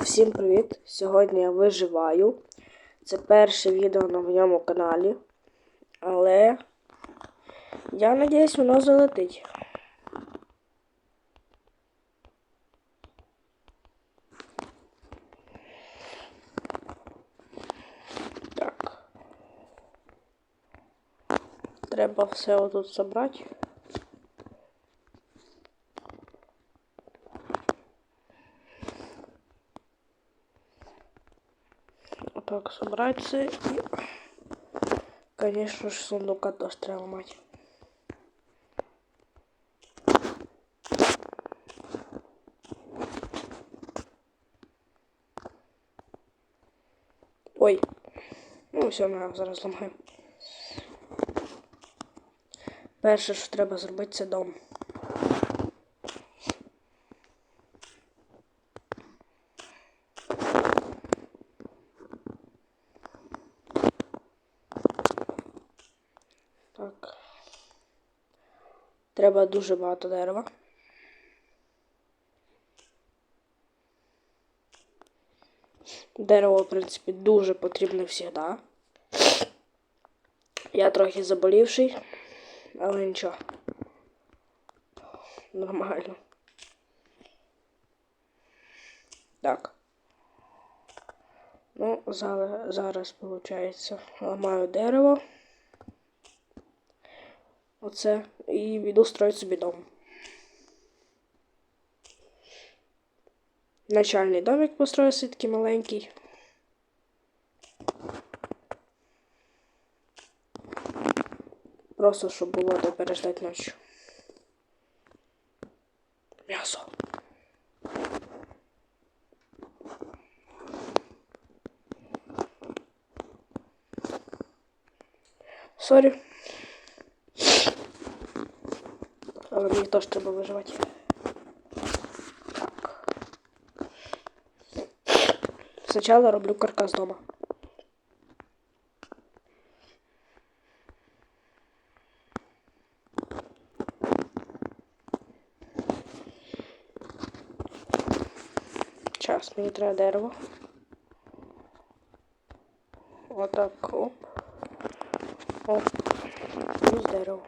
Всім привіт! Сьогодні я виживаю. Це перше відео на моєму каналі. Але я надіюсь, воно залетить. Так. Треба все отут забрати. Так, собрать все и, конечно же, сундука тоже треба мать. Ой, ну все, ми зараз зламаємо. Перше, що треба зробити, це дом. Треба дуже багато дерева. Дерево, в принципі, дуже потрібне завжди. Я трохи заболівший, але нічого. Нормально. Так. Ну, зараз, зараз виходить, ламаю дерево. Оце. І йду строїти собі дом. Начальний домик построю такий маленький. Просто щоб було де переждати ночі. М'ясо. Сорі. Мені теж треба виживати. Так. Спочатку роблю каркас дома. Час, мені треба дерево. Отак, оп. Оп. Плюс дерево.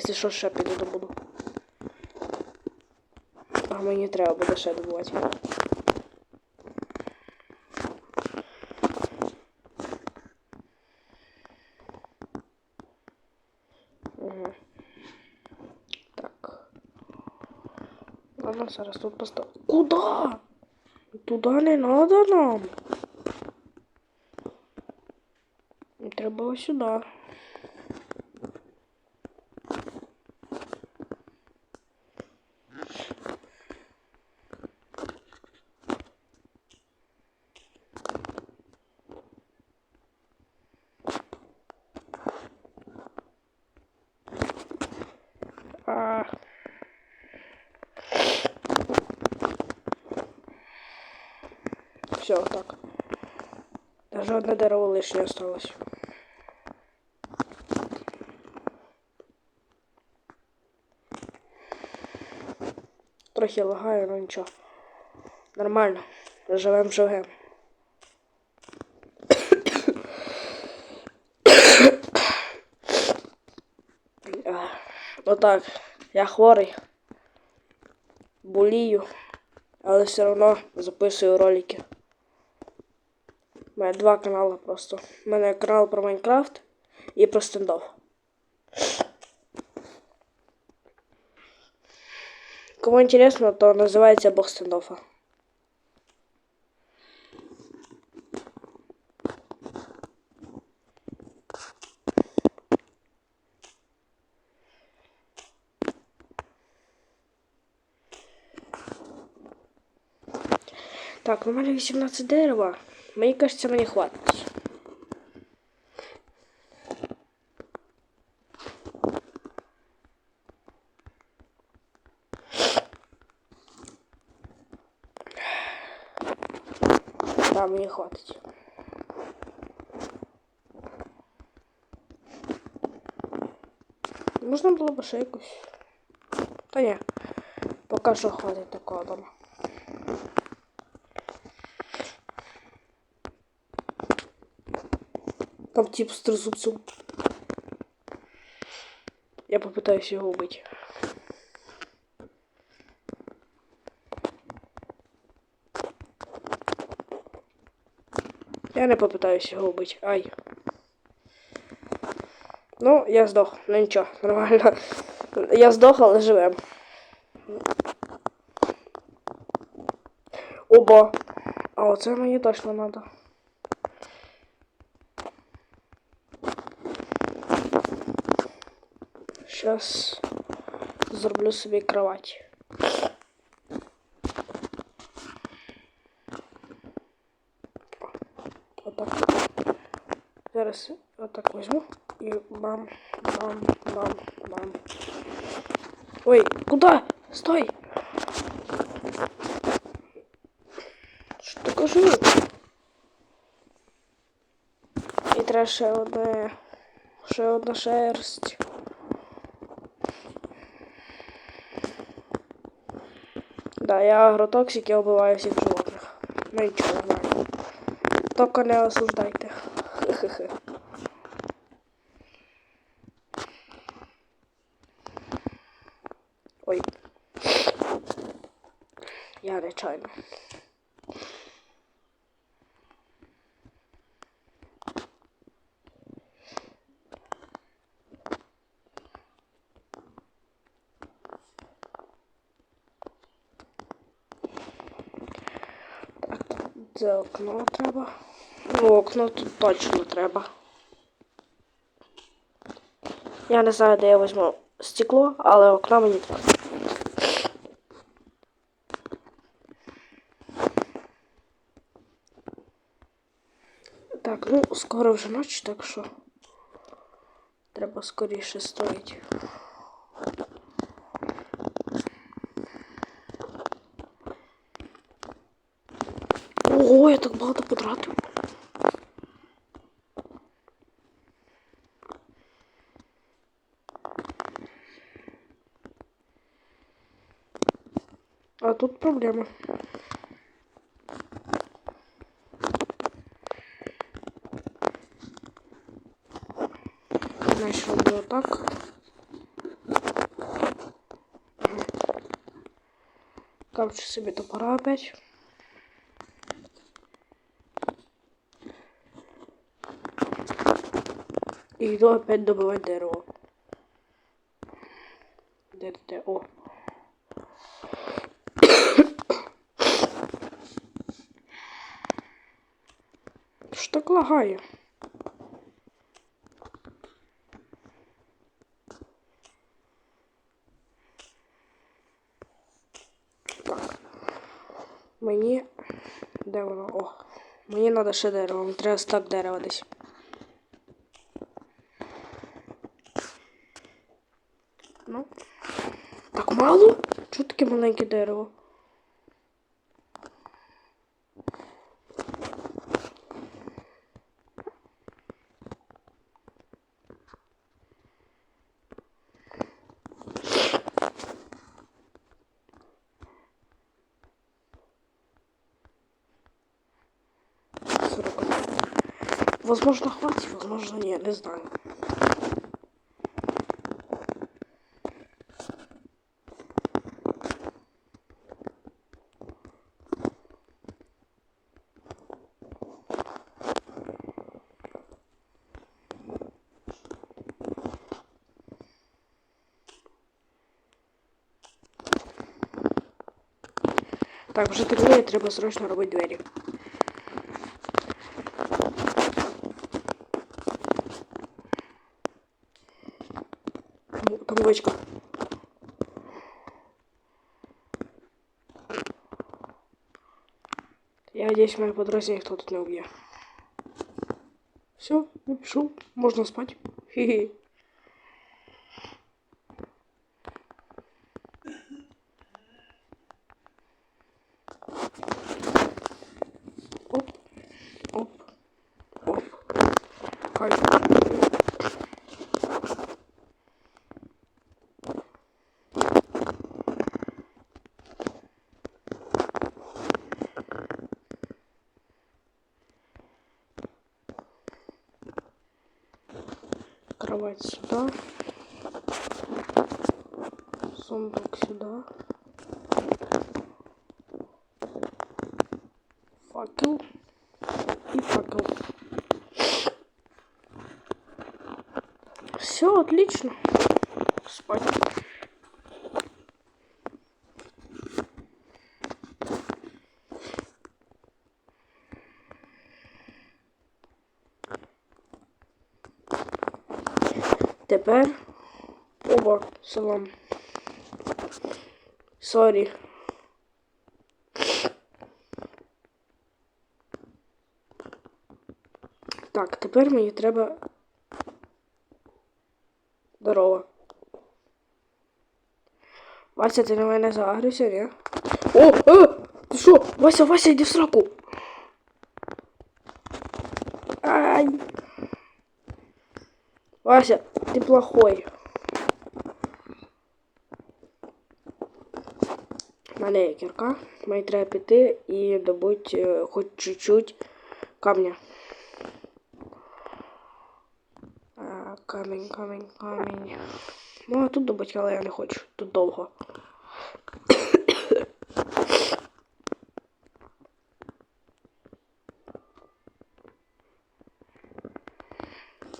Якщо що, ще піду добуду. А мені треба буде ще добувати. Угу. Так. Ладно, зараз тут постав. Куда? Туда не надо нам. Треба ось Все, так. Даже одне дерево лишнє осталось. Трохи лагає, але нічого. Нормально. Живем живем. Отак. Я хворий. Болію. Але все одно записую ролики. У мене два канали просто. У мене канал про Майнкрафт і про стендов. Кому интересно, то називається Бог стендофа. Так, мене 18 дерева. Мені кажется, мені хватить. Да, мені хватить. Можна було б ще якусь. Та ні. Поки що хватить такого дома. Там тип з тризубцем. Я попытаюсь його убити. Я не попытаюсь його убити. Ай. Ну, я здох. Ну нічого, нормально. Я здох, але живем. Оба. А оце мені точно надо. Сейчас зроблю собі кровать. Отак. Зараз отак візьму і бам, бам, бам, бам. Ой, куда? Стой! Що ти кажу? І треба ще одне. Ще одна шерсть. Да, я агротоксик, я убиваю всех животных. Ну ничего, знаю. Только не осуждайте. Хе-хе-хе. Ой. Я нечайно. Це окно треба. Ну, окно тут точно треба. Я не знаю, де я візьму стекло, але окно мені треба. Так, ну, скоро вже ніч, так що треба скоріше строїти. Ого, я так багато потратив. А тут проблема. Значит, роблю так. Капчу себе топора опять. И иду опять добывать дерево. Де, де, де? О. Що так лагає? Так. Мені... Де? О. Мені треба ще дерево. Мені треба стак дерева десь. Таке маленьке дерево? Возможно, хватит, возможно, нет, не знаю. Так, вже темніє, треба срочно робити двері. Там, там овечка. Я надеюсь, мои подразделение никто тут не убьет. Все, напишу. Можно спать. Хе-хе. Кровать сюда. Сундук сюда. Факел. И факел. Все отлично. Спать. Тепер оба салам. Сорі. Так, тепер мені треба. Здорово. Вася, ти на мене загрився, ні? О! О! Ти що? Вася, Вася, йди в сраку! Ай! Вася, ты плохой. У мене є кірка. Мені треба піти і добути хоч чуть-чуть камня. А, камінь, камінь, камінь. Ну, а тут добути, але я не хочу. Тут довго.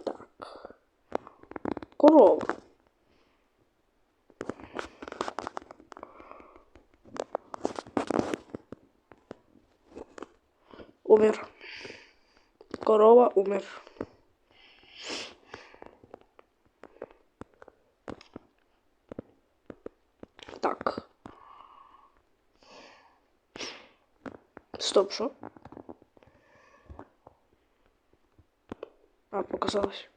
Так. Корова. Умер. Корова умер. Так. Стоп, що? А, показалось.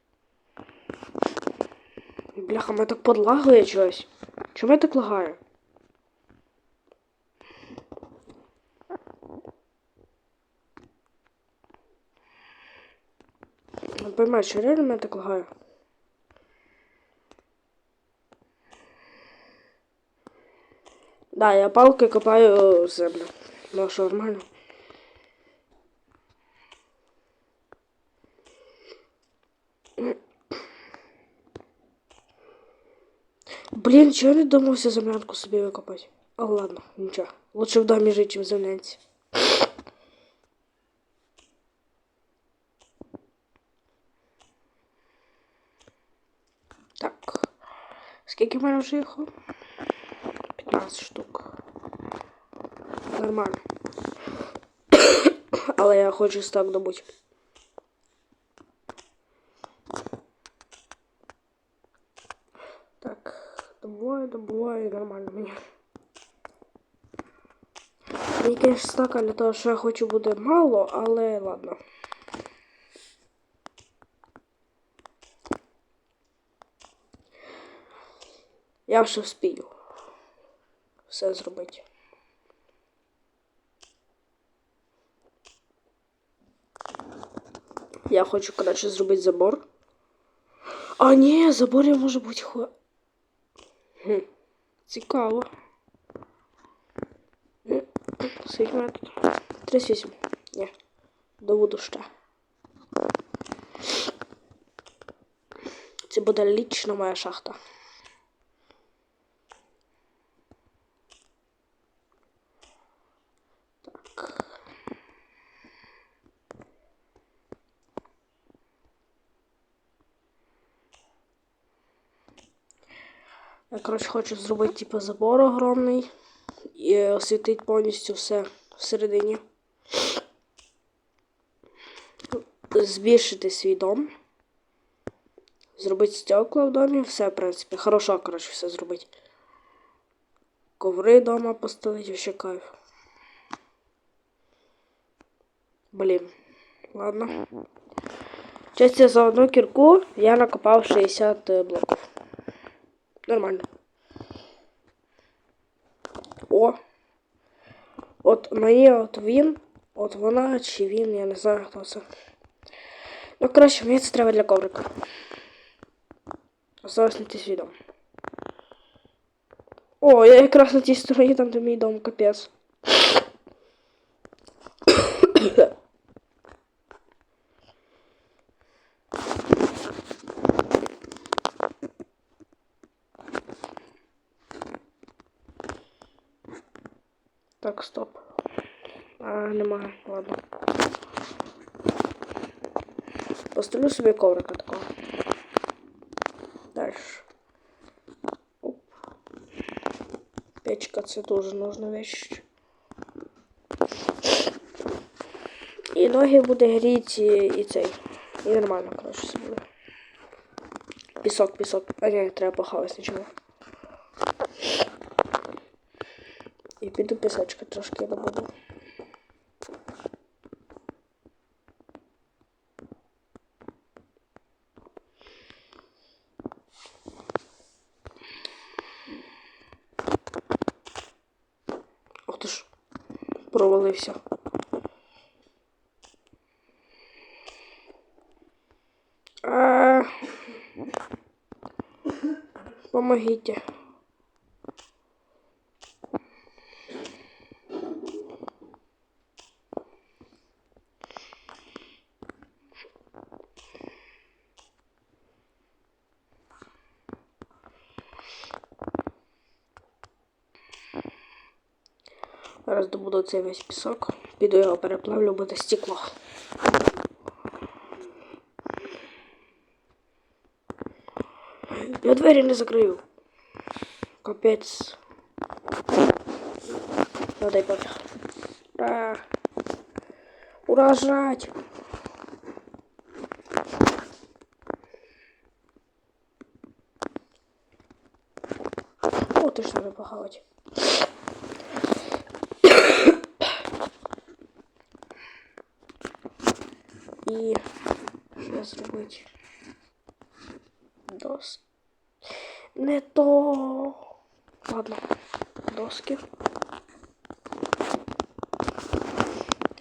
Бляха, мене так подлагає щось. Чому я так лагаю? Не поймаю, що реально мене так лагає? Да, я палкой копаю землю. Ну що, нормально? Блін, чого не домовився землянку собі викопати? А ладно, нічого. Лучше в домі жити, чим в землянці. Так. Скільки в вже їх? 15 штук. Нормально. Але я хочу стак добути. Так, добуваю, добуваю, нормально мені. Мені, конечно, стака для того, що я хочу буде мало, але ладно. Я вже вспію все зробити. Я хочу, коротше, зробити забор. А, ні, забор я може бути хо. Хм, Цікаво. Скільки мене тут? 38. Ні. Доводу ще. Це буде лічно моя шахта. Я, коротше, хочу зробити типу забор огромний і освітити повністю все всередині. Збільшити свій дом. Зробити стекла в домі, все, в принципі. Хорошо, коротше, все зробити. Коври вдома поставити, вообще кайф. Блін. Ладно. Честь за одну кірку я накопав 60 блоків. Нормально. О! От мені от він, от вона чи він, я не знаю хто це. Ну, коротше, мені це треба для коврика. Осталось знайти свій дом. О, я якраз на тій стороні, там де мій дом, капець. Так, стоп. А, немає, ладно. Постелю собі коврика такого. Дальше. Оп. Печка це дуже нужна вещь. І ноги буде гріти і, і цей. І нормально, коротше, все буде. Пісок, пісок. А ні, треба похавати нічого. Піду пісочка трошки добуду. Ох ти ж, провалився. Помогите. Цей весь пісок. Піду його переплавлю, буде стекло. Я двері не закрию. Капець. Ну дай пофіг. Ура! Ура, жрать! О, ти ж треба похавати. І що зробити? Дос. Не то. Ладно. Доски.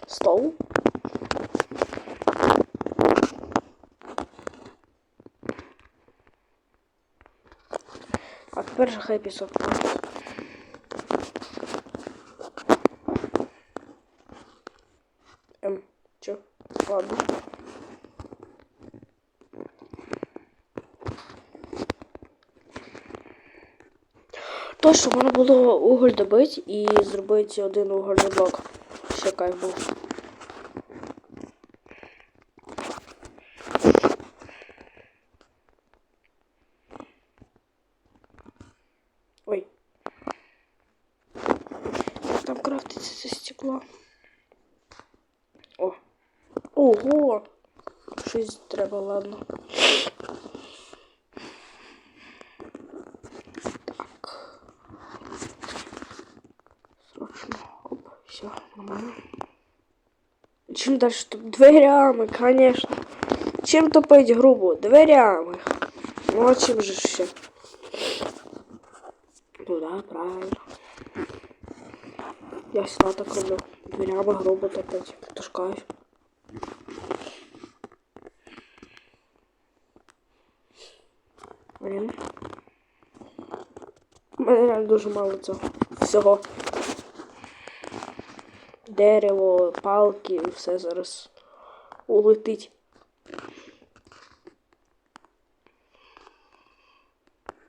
Стол. А тепер же хай пісок. Точно, можна було уголь добити і зробити один угольний блок. Ще кайф був. Ой. Там крафтиться це стекло. О. Ого! Щось треба, ладно. Так. Срочно. Оп, все, нормально. Чим далі? Дверями, конечно. Чим топить грубо? Дверями. Ну а чим же ще? Ну да, правильно. Я всегда так роблю. Дверями грубо топить. Тушкаюсь. Блін. У мене реально дуже мало цього всього. Дерево, палки і все зараз улетить.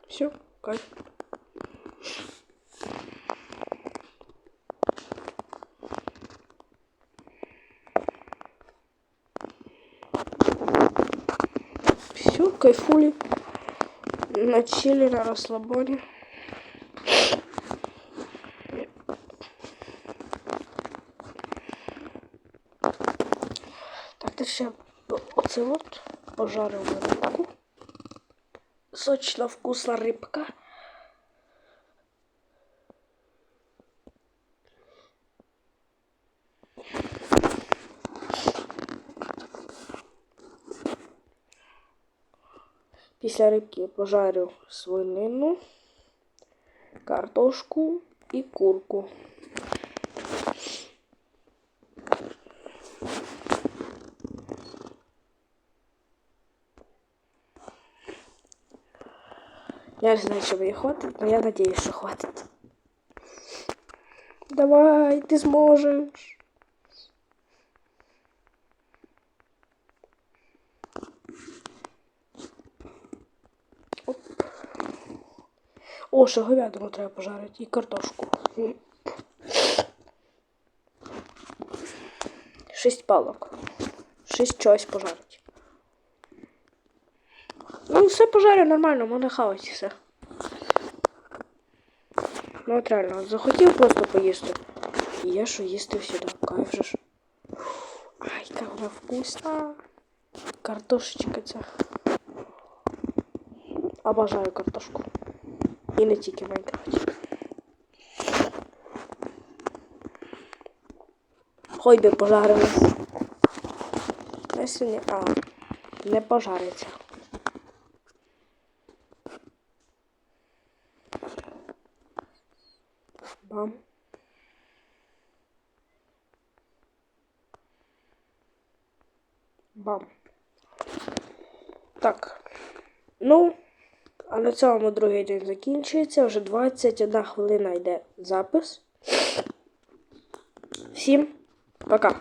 Все, кайф. Все, кайфули. На чили, на расслабоне. Ще оце от пожарив рибку. Сочна вкусна рибка. Після рибки пожарю свинину, картошку і курку. Я не знаю, чего ей хватит, но я надеюсь, что хватит. Давай, ты сможешь. О, ще говядину треба пожарити і картошку. Шість палок. Шість чогось пожарить. Все пожарю нормально, можна хавати все. Ну от реально, захотів просто поїсти. І є що їсти всюди. Кайф же ж. Ай, як вона вкусна. Картошечка ця. Обожаю картошку. І не тільки в Майнкрафті. Хоч би пожарилась. Я сьогодні. А, не пожариться. Бам. Бам. Так. Ну, а на цьому другий день закінчується. Вже 21 хвилина йде запис. Всім пока.